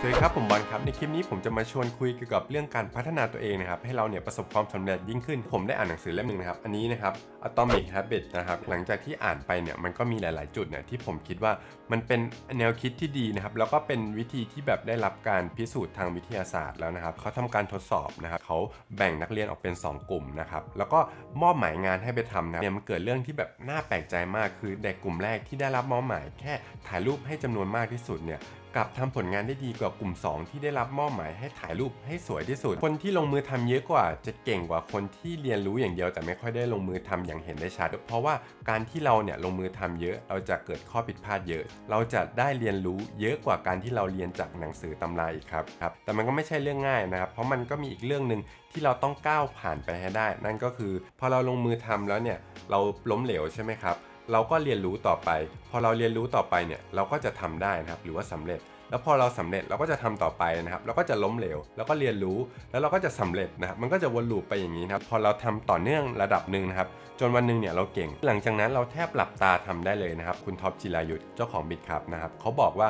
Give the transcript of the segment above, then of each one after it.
สวัสดีครับผมบอลครับในคลิปนี้ผมจะมาชวนคุยเกี่ยวกับเรื่องการพัฒนาตัวเองนะครับให้เราเนี่ยประสบความสำเร็จยิ่งขึ้น ผมได้อ่านหนังสือเล่มหนึ่งนะครับอันนี้นะครับ Atomic Habits นะครับหลังจากที่อ่านไปเนี่ยมันก็มีหลาย ๆ จุดเนี่ยที่ผมคิดว่ามันเป็นแนวคิดที่ดีนะครับแล้วก็เป็นวิธีที่แบบได้รับการพิสูจน์ทางวิทยาศาสตร์แล้วนะครับเขาทำการทดสอบนะครับเขาแบ่งนักเรียนออกเป็น 2 กลุ่มนะครับแล้วก็มอบหมายงานให้ไปทำนะเนี่ยมันเกิดเรื่องที่แบบน่าแปลกใจมากคือเด็กกลุ่มแรกที่ได้รับมอบหมายแค่ถ่ายรูปให้จำนวนมากที่สุดเนี่ยกลับทำผลงานได้ดีกว่ากลุ่ม 2 ที่ได้รับมอบหมายให้ถ่ายรูปให้สวยที่สุด คนที่ลงมือทำเยอะกว่า จะเก่งกว่าคนที่เรียนรู้อย่างเดียวแต่ไม่ค่อยได้ลงมือทำอย่างเห็นได้ชัด เพราะว่าการที่เราเนี่ยลงมือทำเยอะเราจะเกิดข้อผิดพลาดเยอะ เราจะได้เรียนรู้เยอะกว่าการที่เราเรียนจากหนังสือตำราอีกครับครับ แต่มันก็ไม่ใช่เรื่องง่ายนะครับ เพราะมันก็มีอีกเรื่องหนึ่งที่เราต้องก้าวผ่านไปให้ได้ นั่นก็คือพอเราลงมือทำแล้วเนี่ยเราล้มเหลวใช่ไหมครับ เราก็เรียนรู้ต่อไป พอเราเรียนรู้ต่อไปเนี่ยเราก็จะทำได้นะครับ หรือว่าสำเร็จ แล้วพอเราสำเร็จเราก็จะทำต่อไปนะครับ เราก็จะล้มเหลวแล้วก็เรียนรู้แล้วเราก็จะสำเร็จนะครับ มันก็จะวนลูปไปอย่างนี้นะครับ พอเราทำต่อเนื่องระดับหนึ่งนะครับ จนวันหนึ่งเนี่ยเราเก่ง หลังจากนั้นเราแทบหลับตาทำได้เลยนะครับ คุณท็อปจิรายุทธเจ้าของบิตครับนะครับเขาบอกว่า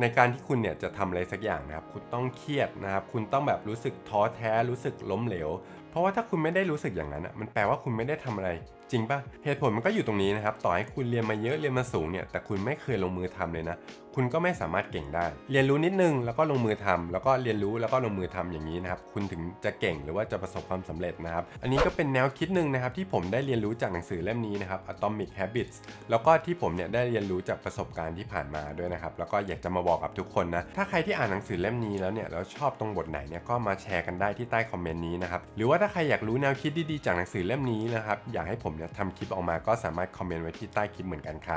ในการที่คุณเนี่ยจะทำอะไรสักอย่างนะครับ คุณต้องเครียดนะครับ คุณต้องแบบรู้สึกท้อแท้ รู้สึกล้มเหลว เพราะว่าถ้าคุณไม่ได้รู้สึกอย่างนั้นอะมันแปลว่าคุณไม่ได้ทำอะไร จริงปะเหตุผลมันก็อยู่ตรงนี้นะครับต่อให้คุณเรียนมาเยอะเรียนมาสูงเนี่ยแต่คุณไม่เคยลงมือทำเลยนะ คุณก็ไม่สามารถเก่งได้ เรียนรู้นิดนึงแล้วก็ลงมือทำแล้วก็เรียนรู้แล้วก็ลงมือทำอย่างนี้นะครับคุณถึงจะเก่งหรือว่าจะประสบความสำเร็จนะครับอันนี้ก็เป็นแนวคิดหนึ่งนะครับที่ผมได้เรียนรู้จากหนังสือเล่มนี้นะครับ Atomic Habits แล้วก็ที่ผมเนี่ยได้เรียนรู้จากประสบการณ์ที่ผ่านมาด้วยนะครับแล้วก็อยากจะมาบอกกับทุกคนนะถ้าใครที่อ่านหนังสือเล่มนี้แล้วเนี่ยแล้วชอบตรงบทไหนเนี่ยก็มาแชร์กันได้ที่ใต้คอมเมนต์นี้นะครับหรือว่าถ้าใครอยากรู้แนวคิดดีๆจากหนังสือเล่มนี้นะครับ อยากให้ผมเนี่ยทำคลิปออกมาก็สามารถคอมเมนต์ไว้ที่ใต้คลิปเหมือนกันครับ